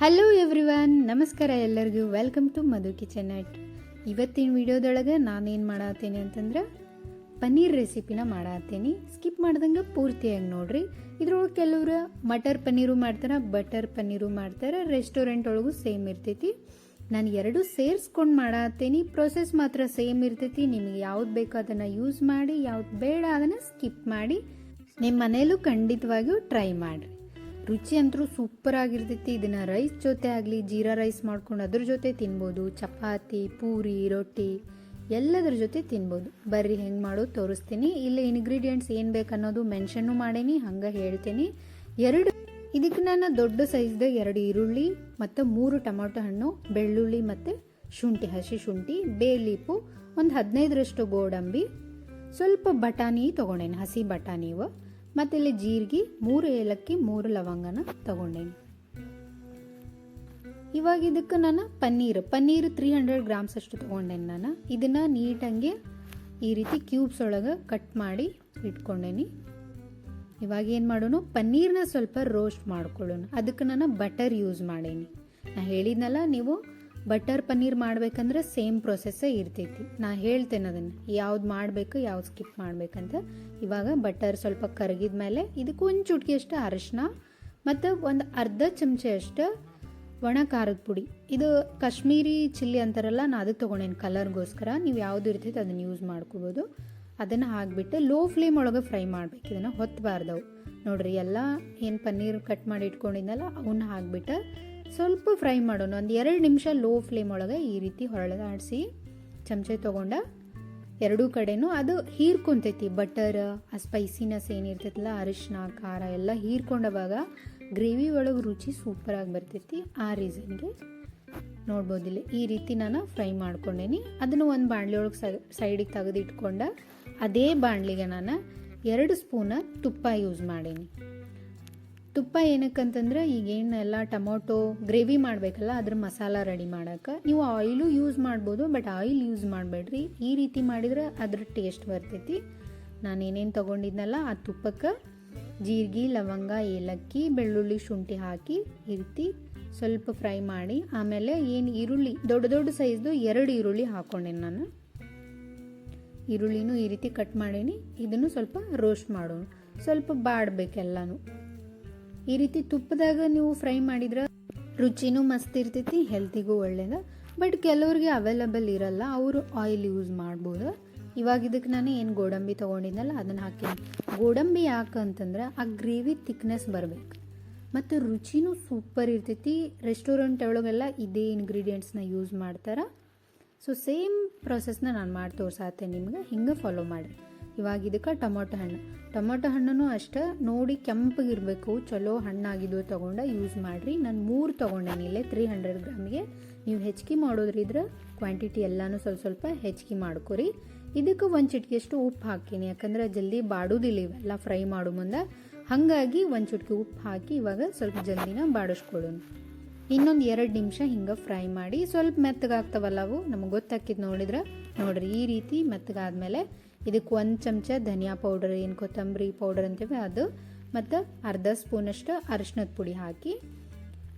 Hello everyone ನಮಸ್ಕಾರ ಎಲ್ಲರಿಗೂ. Welcome to Madhu kitchen at ಇವತ್ತಿನ ವಿಡಿಯೋದೊಳಗೆ ನಾನೇನು ಮಾಡತ್ತೀನಿ ಅಂತಂದ್ರೆ ಪನ್ನೀರ್ ರೆಸಿಪಿನ ಮಾಡತ್ತೀನಿ. ಸ್ಕಿಪ್ ಮಾಡ್ದಂಗೆ ಪೂರ್ತಿಯಾಗಿ ನೋಡ್ರಿ. ಇದ್ರೊಳಗೆ ಕೆಲವರು ಮಟರ್ ಪನ್ನೀರು ಮಾಡ್ತಾರೆ, ಬಟರ್ ಪನ್ನೀರು ಮಾಡ್ತಾರೆ ರೆಸ್ಟೋರೆಂಟ್ ಒಳಗೂ ಸೇಮ್ ಇರ್ತೈತಿ. ನಾನು ಎರಡು ಸೇರಿಸ್ಕೊಂಡು ಮಾಡತ್ತೀನಿ. ಪ್ರೊಸೆಸ್ ಮಾತ್ರ ಸೇಮ್ ಇರ್ತೈತಿ. ನಿಮಗೆ ಯಾವ್ದು ಬೇಕೋ ಅದನ್ನು ಯೂಸ್ ಮಾಡಿ, ಯಾವ್ದು ಬೇಡ ಅದನ್ನು ಸ್ಕಿಪ್ ಮಾಡಿ ನಿಮ್ಮ ಮನೇಲೂ ಖಂಡಿತವಾಗಿಯೂ ಟ್ರೈ ಮಾಡಿರಿ. ರುಚಿ ಅಂತೂ ಸೂಪರ್ ಆಗಿರ್ತೈತಿ. ಇದನ್ನು ರೈಸ್ ಜೊತೆ ಆಗಲಿ, ಜೀರಾ ರೈಸ್ ಮಾಡ್ಕೊಂಡು ಅದ್ರ ಜೊತೆ ತಿನ್ಬೋದು. ಚಪಾತಿ, ಪೂರಿ, ರೊಟ್ಟಿ ಎಲ್ಲದ್ರ ಜೊತೆ ತಿನ್ಬೋದು. ಬರ್ರಿ, ಹೆಂಗೆ ಮಾಡೋದು ತೋರಿಸ್ತೀನಿ. ಇಲ್ಲಿ ಇನ್ಗ್ರೀಡಿಯೆಂಟ್ಸ್ ಏನು ಬೇಕು ಅನ್ನೋದು ಮೆನ್ಷನ್ನು ಮಾಡೇನಿ, ಹಂಗೆ ಹೇಳ್ತೀನಿ. ಎರಡು ಇದಕ್ಕೆ ನಾನು ದೊಡ್ಡ ಸೈಜ್ದ ಎರಡು ಈರುಳ್ಳಿ, ಮತ್ತು ಮೂರು ಟೊಮೊಟೊ ಹಣ್ಣು, ಬೆಳ್ಳುಳ್ಳಿ ಮತ್ತು ಶುಂಠಿ, ಹಸಿ ಶುಂಠಿ ಬೇಲೀಪು ಒಂದು ಹದಿನೈದರಷ್ಟು ಗೋಡಂಬಿ. ಸ್ವಲ್ಪ ಬಟಾಣಿ ತೊಗೊಂಡೇನು, ಹಸಿ ಬಟಾಣಿ ಇವು. ಮತ್ತು ಇಲ್ಲಿ ಜೀರಿಗೆ ಮೂರು ಏಲಕ್ಕಿ, ಮೂರು ಲವಂಗನ ತಗೊಂಡೇನಿ. ಇವಾಗ ಇದಕ್ಕೆ ನಾನು paneer paneer three hundred grams ಅಷ್ಟು ತೊಗೊಂಡೇನಿ ನಾನು. ಇದನ್ನು ನೀಟಂಗೆ ಈ ರೀತಿ ಕ್ಯೂಬ್ಸ್ ಒಳಗೆ ಕಟ್ ಮಾಡಿ ಇಟ್ಕೊಂಡೇನಿ. ಇವಾಗ ಏನು ಮಾಡೋಣ ಪನ್ನೀರ್ನ ಸ್ವಲ್ಪ ರೋಸ್ಟ್ ಮಾಡ್ಕೊಳ್ಳೋಣ. ಅದಕ್ಕೆ ನಾನು ಬಟರ್ ಯೂಸ್ ಮಾಡೇನಿ. ನಾ ಹೇಳಿದ್ನಲ್ಲ, ನೀವು ಬಟರ್ ಪನ್ನೀರ್ ಮಾಡ್ಬೇಕಂದ್ರೆ ಸೇಮ್ ಪ್ರೊಸೆಸ್ಸೇ ಇರ್ತೈತಿ. ನಾ ಹೇಳ್ತೇನೆ ಅದನ್ನು. ಯಾವ್ದು ಮಾಡಬೇಕು, ಯಾವ್ದು ಸ್ಕಿಪ್ ಮಾಡ್ಬೇಕಂತ. ಇವಾಗ ಬಟರ್ ಸ್ವಲ್ಪ ಕರಗಿದ ಮೇಲೆ ಇದಕ್ಕೆ ಒಂದು ಚುಟ್ಕಿಯಷ್ಟು ಅರಶಿನ ಮತ್ತು ಒಂದು ಅರ್ಧ ಚಮಚೆಯಷ್ಟು ಒಣ ಖಾರದ ಪುಡಿ. ಇದು ಕಾಶ್ಮೀರಿ ಚಿಲ್ಲಿ ಅಂತಾರಲ್ಲ, ನಾ ಅದಕ್ಕೆ ತೊಗೊಂಡೇನು ಕಲರ್ಗೋಸ್ಕರ. ನೀವು ಯಾವುದು ಇರ್ತೈತೆ ಅದನ್ನು ಯೂಸ್ ಮಾಡ್ಕೋಬೋದು. ಅದನ್ನು ಹಾಕ್ಬಿಟ್ಟು ಲೋ ಫ್ಲೇಮ್ ಒಳಗೆ ಫ್ರೈ ಮಾಡ್ಬೇಕು. ಇದನ್ನು ಹೊತ್ತಬಾರ್ದವು ನೋಡ್ರಿ, ಎಲ್ಲ ಏನು ಪನ್ನೀರ್ ಕಟ್ ಮಾಡಿ ಇಟ್ಕೊಂಡಿದ್ನಲ್ಲ, ಅವನ್ನ ಹಾಕ್ಬಿಟ್ಟು ಸ್ವಲ್ಪ ಫ್ರೈ ಮಾಡೋಣ. ಒಂದು ಎರಡು ನಿಮಿಷ ಲೋ ಫ್ಲೇಮ್ ಒಳಗೆ ಈ ರೀತಿ ಹೊರಳದಾಡಿಸಿ ಚಮಚೆ ತೊಗೊಂಡ ಎರಡೂ ಕಡೆನೂ ಅದು ಹೀರ್ಕೊಂತೈತಿ. ಬಟರ್, ಆ ಸ್ಪೈಸಿನೆಸ್ ಏನಿರ್ತೈತಲ್ಲ ಅರಿಶಿನ ಖಾರ ಎಲ್ಲ ಹೀರ್ಕೊಂಡವಾಗ ಗ್ರೇವಿ ಒಳಗೆ ರುಚಿ ಸೂಪರಾಗಿ ಬರ್ತೈತಿ. ಆ ರೀಸನ್ಗೆ ನೋಡ್ಬೋದಿಲ್ಲ ಈ ರೀತಿ ನಾನು ಫ್ರೈ ಮಾಡ್ಕೊಂಡೇನಿ. ಅದನ್ನು ಒಂದು ಬಾಣಲಿ ಒಳಗೆ ಸೈಡಿಗೆ ತೆಗೆದಿಟ್ಕೊಂಡ ಅದೇ ಬಾಣಲಿಗೆ ನಾನು ಎರಡು ಸ್ಪೂನ ತುಪ್ಪ ಯೂಸ್ ಮಾಡೀನಿ. ತುಪ್ಪ ಏನಕ್ಕಂತಂದ್ರೆ ಈಗೇನೆಲ್ಲ ಟೊಮೊಟೊ ಗ್ರೇವಿ ಮಾಡಬೇಕಲ್ಲ, ಅದ್ರ ಮಸಾಲ ರೆಡಿ ಮಾಡೋಕ್ಕೆ. ನೀವು ಆಯಿಲು ಯೂಸ್ ಮಾಡ್ಬೋದು, ಬಟ್ ಆಯಿಲ್ ಯೂಸ್ ಮಾಡಬೇಡ್ರಿ. ಈ ರೀತಿ ಮಾಡಿದ್ರೆ ಅದ್ರ ಟೇಸ್ಟ್ ಬರ್ತೈತಿ. ನಾನು ಏನೇನು ತೊಗೊಂಡಿದ್ನಲ್ಲ, ಆ ತುಪ್ಪಕ್ಕೆ ಜೀರಿಗೆ, ಲವಂಗ, ಏಲಕ್ಕಿ, ಬೆಳ್ಳುಳ್ಳಿ ಶುಂಠಿ ಹಾಕಿ ಈ ರೀತಿ ಸ್ವಲ್ಪ ಫ್ರೈ ಮಾಡಿ, ಆಮೇಲೆ ಏನು ಈರುಳ್ಳಿ, ದೊಡ್ಡ ದೊಡ್ಡ ಸೈಜ್ದು ಎರಡು ಈರುಳ್ಳಿ ಹಾಕ್ಕೊಂಡೇನೆ ನಾನು. ಈರುಳ್ಳಿನೂ ಈ ರೀತಿ ಕಟ್ ಮಾಡೀನಿ, ಇದನ್ನು ಸ್ವಲ್ಪ ರೋಸ್ಟ್ ಮಾಡೋಣ. ಸ್ವಲ್ಪ ಬಾಡಬೇಕೆಲ್ಲನೂ. ಈ ರೀತಿ ತುಪ್ಪದಾಗ ನೀವು ಫ್ರೈ ಮಾಡಿದ್ರೆ ರುಚಿನೂ ಮಸ್ತ್ ಇರ್ತೈತಿ ಹೆಲ್ತಿಗೂ ಒಳ್ಳೇದು. ಬಟ್ ಕೆಲವ್ರಿಗೆ ಅವೈಲಬಲ್ ಇರಲ್ಲ, ಅವರು ಆಯಿಲ್ ಯೂಸ್ ಮಾಡ್ಬೋದು. ಇವಾಗ ಇದಕ್ಕೆ ನಾನು ಏನು ಗೋಡಂಬಿ ತೊಗೊಂಡಿದ್ದಲ್ಲ ಅದನ್ನು ಹಾಕೀನಿ. ಗೋಡಂಬಿ ಯಾಕಂತಂದ್ರೆ ಆ ಗ್ರೇವಿ ತಿಕ್ನೆಸ್ ಬರಬೇಕು. ಮತ್ತು ರುಚಿನೂ ಸೂಪರ್ ಇರ್ತೈತಿ. ರೆಸ್ಟೋರೆಂಟ್ ಒಳಗೆಲ್ಲ ಇದೇ ಇಂಗ್ರೀಡಿಯೆಂಟ್ಸ್ನ ಯೂಸ್ ಮಾಡ್ತಾರೆ. ಸೊ ಸೇಮ್ ಪ್ರೊಸೆಸ್ನ ನಾನು ಮಾಡಿ ತೋರ್ಸಾತೆ ನಿಮ್ಗೆ. ಹಿಂಗೆ ಫಾಲೋ ಮಾಡಿರಿ. ಇವಾಗ ಇದಕ್ಕೆ ಟೊಮೊಟೊ ಹಣ್ಣು. ಟೊಮೊಟೊ ಹಣ್ಣು ಅಷ್ಟೇ, ನೋಡಿ ಕೆಂಪಗಿರಬೇಕು, ಚಲೋ ಹಣ್ಣಾಗಿದ್ದು ತೊಗೊಂಡು ಯೂಸ್ ಮಾಡಿರಿ. ನಾನು ಮೂರು ತೊಗೊಂಡೇನಿ ಇಲ್ಲೇ ತ್ರೀ ಹಂಡ್ರೆಡ್ ಗ್ರಾಮಿಗೆ. ನೀವು ಹೆಚ್ಚಿಗೆ ಮಾಡೋದ್ರಿದ್ರೆ ಕ್ವಾಂಟಿಟಿ ಎಲ್ಲನೂ ಸ್ವಲ್ಪ ಸ್ವಲ್ಪ ಹೆಚ್ಚಿಗೆ ಮಾಡ್ಕೊರಿ. ಇದಕ್ಕೆ ಒಂದು ಚಿಟಿಕೆಯಷ್ಟು ಉಪ್ಪು ಹಾಕೀನಿ ಯಾಕಂದ್ರೆ ಜಲ್ದಿ ಬಾಡೋದಿಲ್ಲ ಇವೆಲ್ಲ ಫ್ರೈ ಮಾಡೋ ಮುಂದೆ. ಹಾಗಾಗಿ ಒಂದು ಚಿಟಿಕೆ ಉಪ್ಪು ಹಾಕಿ ಇವಾಗ ಸ್ವಲ್ಪ ಜಲ್ದಿನ ಬಾಡಿಸ್ಕೊಳ್ಳೋಣ. ಇನ್ನೊಂದು ಎರಡು ನಿಮಿಷ ಹಿಂಗೆ ಫ್ರೈ ಮಾಡಿ. ಸ್ವಲ್ಪ ಮೆತ್ತಗಾಗ್ತವಲ್ಲ ಅವು, ನಮಗೆ ಗೊತ್ತಾಕಿದ್ದು ನೋಡಿದ್ರೆ? ನೋಡ್ರಿ ಈ ರೀತಿ ಮೆತ್ತಗಾದ್ಮೇಲೆ ಇದಕ್ಕೆ ಒಂದು ಚಮಚ ಧನಿಯಾ ಪೌಡರ್, ಏನು ಕೊತ್ತಂಬರಿ ಪೌಡರ್ ಅಂತೀವಿ ಅದು, ಮತ್ತು ಅರ್ಧ ಸ್ಪೂನಷ್ಟು ಅರಿಶಿನದ ಪುಡಿ ಹಾಕಿ.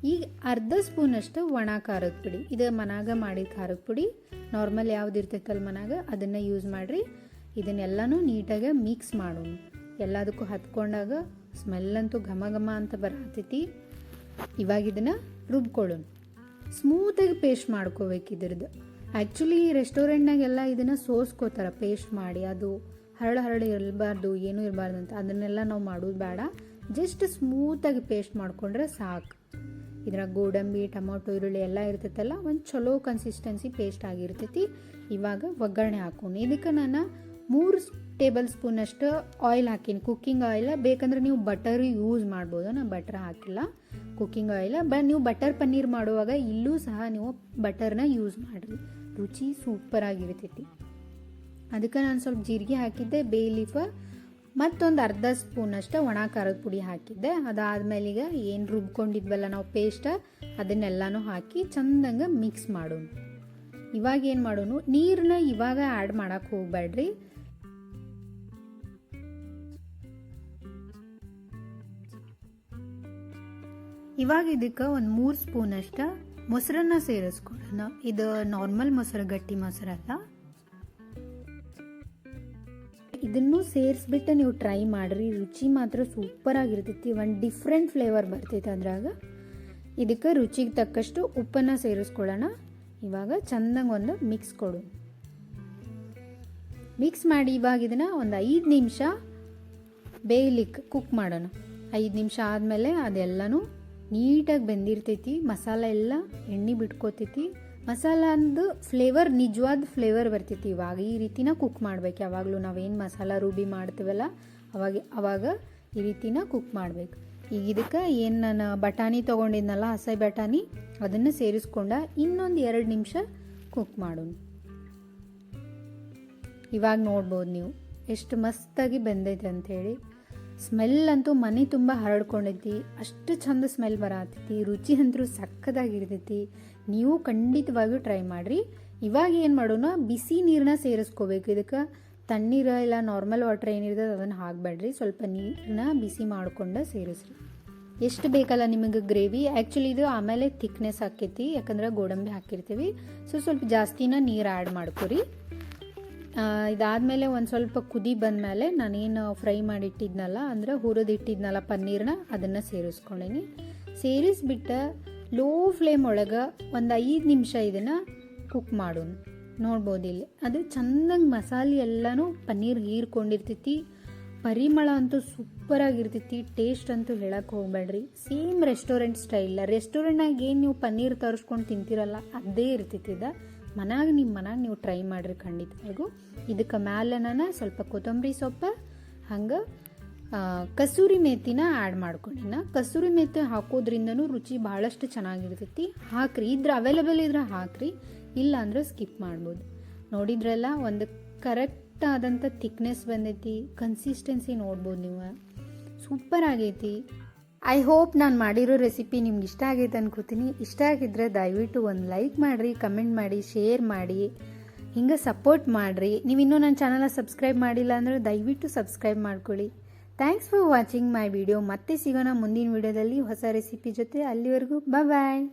ಈಗ ಅರ್ಧ ಸ್ಪೂನಷ್ಟು ಒಣ ಖಾರದ ಪುಡಿ, ಇದು ಮನಾಗ ಮಾಡಿದ ಖಾರದ ಪುಡಿ. ನಾರ್ಮಲ್ ಯಾವ್ದು ಇರ್ತೈತಲ್ಲ ಮನಾಗ ಅದನ್ನು ಯೂಸ್ ಮಾಡಿರಿ. ಇದನ್ನೆಲ್ಲನೂ ನೀಟಾಗಿ ಮಿಕ್ಸ್ ಮಾಡೋಣ. ಎಲ್ಲದಕ್ಕೂ ಹತ್ಕೊಂಡಾಗ ಸ್ಮೆಲ್ ಅಂತೂ ಘಮ ಘಮ ಅಂತ ಬರತೈತಿ ಇವಾಗ ಇದನ್ನು ರುಬ್ಕೊಳ್ಳೋಣ. ಸ್ಮೂತಾಗಿ ಪೇಸ್ಟ್ ಮಾಡ್ಕೋಬೇಕು ಇದ್ರದ್ದು. ಆ್ಯಕ್ಚುಲಿ ರೆಸ್ಟೋರೆಂಟ್ನಾಗೆಲ್ಲ ಇದನ್ನು ಸೋಸ್ಕೋತಾರೆ ಪೇಸ್ಟ್ ಮಾಡಿ, ಅದು ಹರಳು ಹರಳು ಇರಬಾರ್ದು, ಏನೂ ಇರಬಾರ್ದು ಅಂತ ಅದನ್ನೆಲ್ಲ ನಾವು ಮಾಡೋದು ಬೇಡ. ಜಸ್ಟ್ ಸ್ಮೂತಾಗಿ ಪೇಸ್ಟ್ ಮಾಡಿಕೊಂಡ್ರೆ ಸಾಕು. ಇದ್ರಾಗ ಗೋಡಂಬಿ, ಟೊಮೊಟೊ, ಈರುಳ್ಳಿ ಎಲ್ಲ ಇರ್ತೈತಲ್ಲ, ಒಂದು ಚಲೋ ಕನ್ಸಿಸ್ಟೆನ್ಸಿ ಪೇಸ್ಟ್ ಆಗಿರ್ತೈತಿ. ಇವಾಗ ಒಗ್ಗರಣೆ ಹಾಕೊಂಡು ಇದಕ್ಕೆ ನಾನು ಮೂರು ಟೇಬಲ್ ಸ್ಪೂನಷ್ಟು ಆಯಿಲ್ ಹಾಕೀನಿ. ಕುಕ್ಕಿಂಗ್ ಆಯಿಲ್ ಬೇಕಂದ್ರೆ ನೀವು ಬಟರ್ ಯೂಸ್ ಮಾಡ್ಬೋದು. ನಾನು ಬಟರ್ ಹಾಕಿಲ್ಲ. ಕುಕ್ಕಿಂಗ್ ಆಯಿಲ್ ಬಟ್ ನೀವು ಬಟರ್ ಪನ್ನೀರ್ ಮಾಡುವಾಗ ಇಲ್ಲೂ ಸಹ ನೀವು ಬಟರ್ನ ಯೂಸ್ ಮಾಡಿರಿ. ರುಚಿ ಸೂಪರ್ ಆಗಿರ್ತೈತಿ. ಅದಕ್ಕೆ ನಾನು ಸ್ವಲ್ಪ ಜೀರಿಗೆ ಹಾಕಿದ್ದೆ ಬೇ ಲೀಫ ಮತ್ತೊಂದು ಅರ್ಧ ಸ್ಪೂನ್ ಅಷ್ಟು ಒಣ ಖಾರದ ಪುಡಿ ಹಾಕಿದ್ದೆ. ಅದಾದ್ಮೇಲೆ ಈಗ ಏನು ರುಬ್ಕೊಂಡಿದ್ವಲ್ಲ ನಾವು ಪೇಸ್ಟ ಅದನ್ನೆಲ್ಲನೂ ಹಾಕಿ ಚಂದಂಗೆ ಮಿಕ್ಸ್ ಮಾಡೋಣ. ಇವಾಗ ಏನು ಮಾಡೋಣ ನೀರನ್ನ ಇವಾಗ ಆ್ಯಡ್ ಮಾಡೋಕ್ಕೆ ಹೋಗ್ಬೇಡ್ರಿ ಇವಾಗ ಇದಕ್ಕೆ ಒಂದು ಮೂರು ಸ್ಪೂನ್ ಅಷ್ಟ ಮೊಸರನ್ನ ಸೇರಿಸ್ಕೊಳ್ಳೋಣ ಇದು ನಾರ್ಮಲ್ ಮೊಸರು, ಗಟ್ಟಿ ಮೊಸರಲ್ಲ ಇದನ್ನು ಸೇರಿಸ್ಬಿಟ್ಟು ನೀವು ಟ್ರೈ ಮಾಡ್ರಿ. ರುಚಿ ಮಾತ್ರ ಸೂಪರ್ ಆಗಿರ್ತೈತಿ. ಒಂದು ಡಿಫ್ರೆಂಟ್ ಫ್ಲೇವರ್ ಬರ್ತೈತೆ ಅದ್ರಾಗ. ಇದಕ್ಕೆ ರುಚಿಗೆ ತಕ್ಕಷ್ಟು ಉಪ್ಪನ್ನು ಸೇರಿಸ್ಕೊಳ್ಳೋಣ. ಇವಾಗ ಚಂದಂಗೆ ಒಂದು ಮಿಕ್ಸ್ ಕೊಡು. ಮಿಕ್ಸ್ ಮಾಡಿ ಇವಾಗ ಇದನ್ನು ಒಂದು ಐದು ನಿಮಿಷ ಬೇಯಲಿಕ್ಕೆ ಕುಕ್ ಮಾಡೋಣ. ಐದು ನಿಮಿಷ ಆದಮೇಲೆ ಅದೆಲ್ಲನೂ ನೀಟಾಗಿ ಬೆಂದಿರ್ತೈತಿ, ಮಸಾಲ ಎಲ್ಲ ಎಣ್ಣೆ ಬಿಟ್ಕೋತೈತಿ. ಮಸಾಲ ಅಂದು ಫ್ಲೇವರ್ ನಿಜವಾದ ಫ್ಲೇವರ್ ಬರ್ತೈತಿ. ಇವಾಗ ಈ ರೀತಿನ ಕುಕ್ ಮಾಡ್ಬೇಕು. ಯಾವಾಗಲೂ ನಾವೇನು ಮಸಾಲ ರೂಬಿ ಮಾಡ್ತೀವಲ್ಲ, ಅವಾಗ ಅವಾಗ ಈ ರೀತಿನ ಕುಕ್ ಮಾಡ್ಬೇಕು. ಈಗ ಇದಕ್ಕೆ ಏನು ನಾನು ಬಟಾಣಿ ತೊಗೊಂಡಿದ್ನಲ್ಲ ಹಸೆ ಬಟಾಣಿ, ಅದನ್ನು ಸೇರಿಸ್ಕೊಂಡ ಇನ್ನೊಂದು ಎರಡು ನಿಮಿಷ ಕುಕ್ ಮಾಡೋಣ. ಇವಾಗ ನೋಡ್ಬೋದು ನೀವು, ಎಷ್ಟು ಮಸ್ತಾಗಿ ಬೆಂದೈತೆ ಅಂಥೇಳಿ ಸ್ಮೆಲ್ ಅಂತೂ ಮನೆ ತುಂಬ ಹರಡ್ಕೊಂಡೈತಿ ಅಷ್ಟು ಚಂದ ಸ್ಮೆಲ್ ಬರತೈತಿ ರುಚಿ ಅಂತೂ ಸಕ್ಕದಾಗಿರ್ತೈತಿ ನೀವು ಖಂಡಿತವಾಗಿಯೂ ಟ್ರೈ ಮಾಡಿರಿ. ಇವಾಗ ಏನು ಮಾಡೋಣ? ಬಿಸಿ ನೀರನ್ನ ಸೇರಿಸ್ಕೋಬೇಕು. ಇದಕ್ಕೆ ತಣ್ಣೀರ ಇಲ್ಲ ನಾರ್ಮಲ್ ವಾಟರ್ ಏನಿರ್ತದೆ ಅದನ್ನು ಹಾಕಬೇಡ್ರಿ. ಸ್ವಲ್ಪ ನೀರನ್ನ ಬಿಸಿ ಮಾಡಿಕೊಂಡು ಸೇರಿಸ್ರಿ. ಎಷ್ಟು ಬೇಕಲ್ಲ ನಿಮಗೆ ಗ್ರೇವಿ? ಆ್ಯಕ್ಚುಲಿ ಇದು ಆಮೇಲೆ ಥಿಕ್ನೆಸ್ ಆಕೈತಿ. ಯಾಕಂದ್ರೆ ಗೋಡಂಬಿ ಹಾಕಿರ್ತೀವಿ. ಸೊ, ಸ್ವಲ್ಪ ಜಾಸ್ತಿನ ನೀರು ಆ್ಯಡ್ ಮಾಡ್ಕೊರಿ. ಇದಾದಮೇಲೆ ಒಂದು ಸ್ವಲ್ಪ ಕುದಿ ಬಂದಮೇಲೆ ನಾನೇನು ಫ್ರೈ ಮಾಡಿಟ್ಟಿದ್ನಲ್ಲ, ಅಂದರೆ ಹುರಿದಿಟ್ಟಿದ್ನಲ್ಲ ಪನ್ನೀರ್ನ, ಅದನ್ನು ಸೇರಿಸ್ಕೊಂಡೀನಿ. ಸೇರಿಸ್ಬಿಟ್ಟು ಲೋ ಫ್ಲೇಮ್ ಒಳಗೆ ಒಂದು ಐದು ನಿಮಿಷ ಇದನ್ನು ಕುಕ್ ಮಾಡೋಣ. ನೋಡ್ಬೋದು ಇಲ್ಲಿ. ಅದು ಚೆನ್ನಾಗಿ ಮಸಾಲೆ ಎಲ್ಲನೂ ಪನ್ನೀರ್ ಹೀರ್ಕೊಂಡಿರ್ತೈತಿ. ಪರಿಮಳ ಅಂತೂ ಸೂಪರಾಗಿರ್ತೈತಿ, ಟೇಸ್ಟ್ ಅಂತೂ ಹೇಳಕ್ಕೆ ಹೋಗ್ಬೇಡ್ರಿ. ಸೇಮ್ ರೆಸ್ಟೋರೆಂಟ್ ಸ್ಟೈಲ್, ರೆಸ್ಟೋರೆಂಟ್ನಾಗ ಏನು ನೀವು ಪನ್ನೀರ್ ತರಿಸ್ಕೊಂಡು ತಿಂತೀರಲ್ಲ, ಅದೇ ಇರ್ತೈತಿ ಇದು. ಮನ್ಯಾಗ ನಿಮ್ಮ ಮನಾಗ ನೀವು ಟ್ರೈ ಮಾಡಿರಿ ಖಂಡಿತವಾಗೂ. ಇದಕ್ಕೆ ಮ್ಯಾಲೆ ನಾನು ಸ್ವಲ್ಪ ಕೊತ್ತಂಬರಿ ಸೊಪ್ಪು, ಹಂಗೆ ಕಸೂರಿ ಮೇತಿನ ಆ್ಯಡ್ ಮಾಡ್ಕೊಂಡಿನ ಕಸೂರಿ ಮೇತಿ ಹಾಕೋದ್ರಿಂದನೂ ರುಚಿ ಭಾಳಷ್ಟು ಚೆನ್ನಾಗಿರ್ತೈತಿ. ಹಾಕ್ರಿ, ಇದ್ರೆ ಅವೈಲೇಬಲ್ ಇದ್ರೆ ಹಾಕ್ರಿ ಇಲ್ಲ ಅಂದ್ರೆ ಸ್ಕಿಪ್ ಮಾಡ್ಬೋದು. ನೋಡಿದ್ರಲ್ಲ, ಒಂದು ಕರೆಕ್ಟ್ ಆದಂಥ ಥಿಕ್ನೆಸ್ ಬಂದೈತಿ ಕನ್ಸಿಸ್ಟೆನ್ಸಿ ನೋಡ್ಬೋದು ನೀವು. ಸೂಪರ್ ಆಗೈತಿ. ಐ ಹೋಪ್ ನಾನು ಮಾಡಿರೋ ರೆಸಿಪಿ ನಿಮ್ಗೆ ಇಷ್ಟ ಆಗೈತೆ ಅನ್ಕೋತೀನಿ. ಇಷ್ಟ ಆಗಿದ್ರೆ ದಯವಿಟ್ಟು ಒಂದು ಲೈಕ್ ಮಾಡಿರಿ ಕಮೆಂಟ್ ಮಾಡಿ ಶೇರ್ ಮಾಡಿ. ಹಿಂಗೆ ಸಪೋರ್ಟ್ ಮಾಡಿರಿ. ನೀವು ಇನ್ನೂ ನನ್ನ ಚಾನಲ್ನ ಸಬ್ಸ್ಕ್ರೈಬ್ ಮಾಡಿಲ್ಲ ಅಂದರೆ ದಯವಿಟ್ಟು ಸಬ್ಸ್ಕ್ರೈಬ್ ಮಾಡ್ಕೊಳ್ಳಿ. Thanks for watching my video ಮತ್ತೆ ಸಿಗೋಣ ಮುಂದಿನ ವಿಡಿಯೋದಲ್ಲಿ ಹೊಸ ರೆಸಿಪಿ ಜೊತೆ. ಅಲ್ಲಿವರೆಗೂ ಬಾಯ್